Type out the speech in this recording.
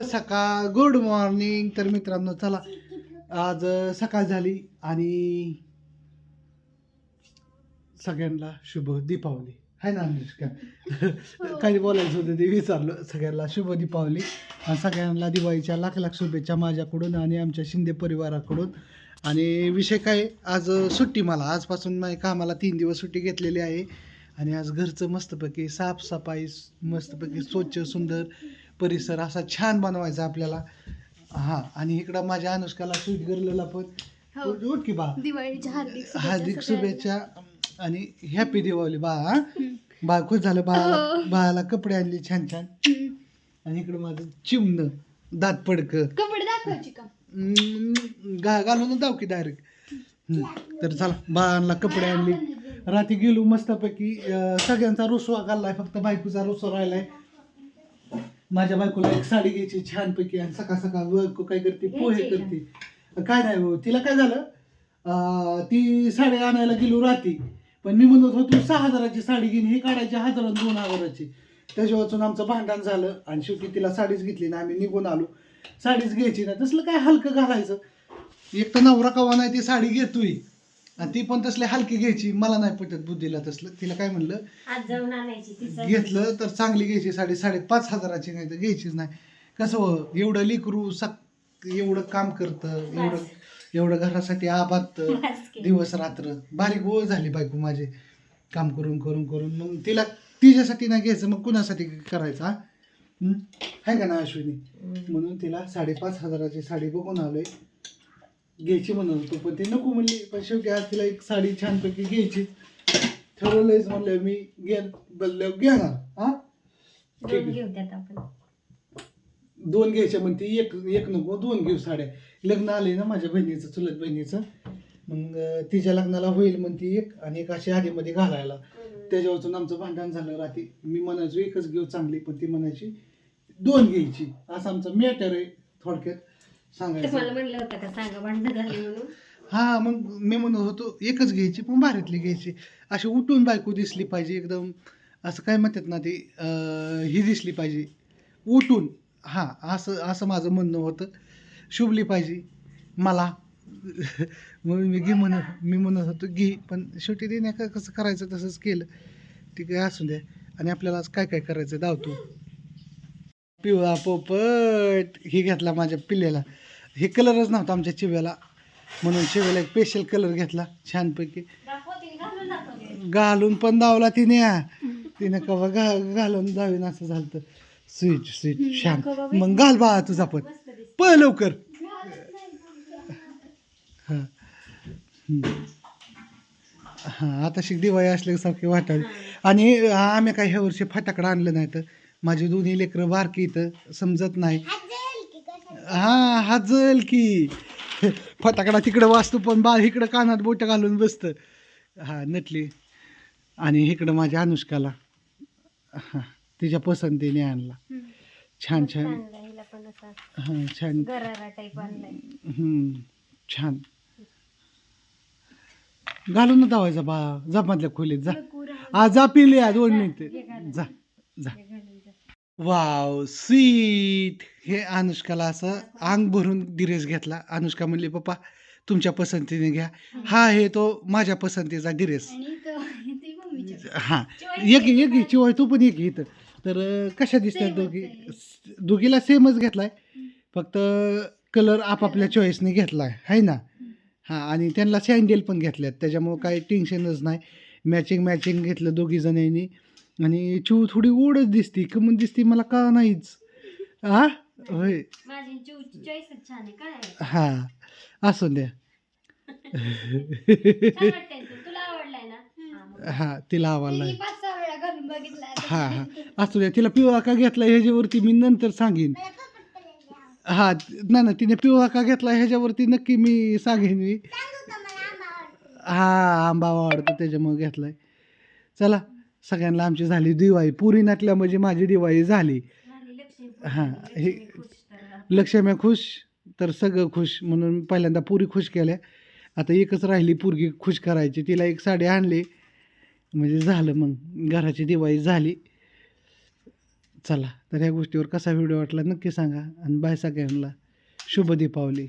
सकाळ good morning तर मित्रांनो चला आज सकाळ झाली आणि सगळ्यांना शुभ दीपावली. आहे ना अनुष्का? काही बोलायचं होतं ते विचारलं. सगळ्यांना शुभ दीपावली आणि सगळ्यांना दिवाळीच्या लाख लाख शुभेच्छा माझ्याकडून आणि आमच्या शिंदे परिवाराकडून. आणि विषय काय आज सुट्टी मला. आजपासून मी कामाला तीन दिवस सुट्टी घेतलेली आहे. आणि आज घरचं मस्तपैकी साफसफाई मस्तपैकी स्वच्छ सुंदर परिसर असा छान बनवायचा आपल्याला हां आणि इकडं माझ्या अनुष्काला स्वीट गर्लला पण हो. उठ की बा दिवाळीच्या हार्दिक शुभेच्छा हार्दिक सगळ्यांना. शुभेच्छा आणि हॅपी दिवाळी बा हा. बा खुश झालं बाळाला हो. बाळाला कपडे आणले छान छान हम्म. आणि इकडं माझं चिमणं दात पडक कपडे दाखवायचे का गा घालून जाऊ की डायरेक्ट तर चला बाळांना कपडे आणले रात्री गेलो मस्तपैकी अं, सगळ्यांचा रुसवा घाललाय फक्त बायकोचा रुसवा राहिलाय माझ्या बायकोला एक साडी घ्यायची छानपैकी आणि सकाळ सकाळ बायको काय करते पोहे करते. काय नाही हो तिला काय झालं? अं, ती साडी आणायला गेलो रात्री. पण मी म्हणत होतो सहा हजाराची साडी घेईन ही काढायची हजार आणि दोन हजाराची. त्याच्या वाचून आमचं भांडण झालं आणि शेवटी तिला साडीच घेतली ना आम्ही निघून आलो. साडीच घ्यायची ना तसलं काय हलकं घालायचं? एक तर नवरा कवा नाही ती साडी घेतोय. आणि ती पण तसली हलकी घ्यायची. मला नाही पटत बुद्धीला तसलं. तिला काय म्हणलं? आज जाऊन आणायची तिचं घेतलं तर चांगली घ्यायची. साडी साडेपाच हजाराची नाही तर घ्यायचीच नाही. कसं हो? एवढं लिकरू सक एवढं काम करतं. एवढं एवढं घरासाठी की. दिवस रात्र. बारीक ओळ झाली बायको माझे. काम करून करून करून. मग तिला तिच्यासाठी नाही घ्यायचं. मग कुणासाठी करायचं हा? हं? आहे का ना अश्विनी? म्हणून तिला साडेपाच हजाराची साडी बघून आलोय. घ्यायची म्हणत होतो पण ती नको म्हणली. पण शेवटी आज तिला एक साडी छानपैकी घ्यायची. ठरवलंयच म्हणलं मी घे बदल घेणार. हा? दोन आहे. घेऊ त्यात आपण. दोन घ्यायच्या म्हणते एक एक नको दोन घेऊ साड्या. लग्न आले ना माझ्या बहिणीचं चुलत बहिणीचं. मग तिच्या लग्नाला होईल म्हणते एक आणि एक अशी आधीमध्ये घालायला. त्याच्यावरचं आमचं भांडण झालं राहते मी म्हणायचो एकच घेऊ चांगली पण ती म्हणायची दोन घ्यायची. असं आमचं मॅटर आहे थोडक्यात. तुम्हाला सांगायचं म्हणलं होतं का सांगा भांडण झाली म्हणून. हा मग मी म्हणत होतो एकच घ्यायची पण भारीतली घ्यायची. अशी उठून बायको दिसली पाहिजे एकदम. असं काय म्हणतात ना ती अं, ही दिसली पाहिजे. उठून हां असं असं माझं म्हणणं होतं. शुभली पाहिजे. मला. म्हणून मी घे म्हणत मी म्हणत होतो घे पण शेवटी तिने का कसं करायचं तसंच केलं. ठीक आहे असू द्या. आणि आपल्याला आज काय काय करायचं धावतो. पिवळा पोपट ही घेतला माझ्या पिल्ल्याला हे कलरच नव्हता आमच्या चिव्याला. म्हणून शिव्याला एक स्पेशल कलर घेतला छानपैकी. घालून पण धावला तिने. तिने कवा घा घालून धावीन असं झालं तर स्वीट स्वीट छान. मग घाल बा तुझा पण. पळ लवकर. हां. हां आता शिक दिवाळी असल्यासारखे वाटावे. आणि आम्ही काही ह्या वर्षी फटाकडा आणलं नाही तर माझी दोन्ही लेकरं बारकी इथं समजत नाही. हा हाजल की. फटाकडा तिकडं वाचतो पण बाळ इकडं कानात बोटं घालून बसतं. हा नटली. आणि इकडं माझ्या अनुष्काला. हा तिच्या पसंतीने आणला. छान छान. हां छान. छान. घालून धावायचा बा. जा मधल्या खोलीत जा. आ जा पिले दोन मिनिटे. जा जा. वाव स्वीट हे अनुष्काला असं अंग भरून डिरेस घेतला. अनुष्का म्हणली पप्पा तुमच्या पसंतीने घ्या. हा आहे तो माझ्या पसंतीचा डिरेस हा. एक एक घे चिवाय तू पण एक इथं तर कशा दिसतात दोघी? आहे. दोघीला सेमच घेतलाय. फक्त कलर आपापल्या चॉईसने घेतलाय. है ना? हां आणि त्यांना सँडल पण घेतल्यात. त्याच्यामुळं काही टेन्शनच नाही. मॅचिंग मॅचिंग घेतलं दोघी जणांनी. आणि चिव थोडी ओढच दिसती कमून दिसती मला का नाहीच. हा? होय. माझी चॉईसच छान आहे काय हा. असू द्या. छान वाटतंय तू. तुला आवडलाय ना? हा, तिला आवडला हा हा. असू द्या तिला पिवळा का घेतला ह्याच्यावरती मी नंतर सांगेन. हा नाही ना तिने पिवळा का घेतला ह्याच्यावरती नक्की मी सांगेन मी. हा आंबा आवडतो त्याच्यामुळे घेतलाय. चला. सगळ्यांना आमची झाली दिवाळी. पुरी नाटल्या म्हणजे माझी दिवाळी झाली. हा, हे- खुश तर. लक्ष्म्या खुश तर सगळं खुश म्हणून पहिल्यांदा पुरी खुश केल्या. आता एकच राहिली पुरगी खुश करायची तिला एक साडी आणली. म्हणजे झालं मग घराची दिवाळी झाली. चला तर ह्या गोष्टीवर कसा व्हिडिओ वाटला नक्की सांगा. आणि बाय सगळ्यांना. शुभ दीपावली.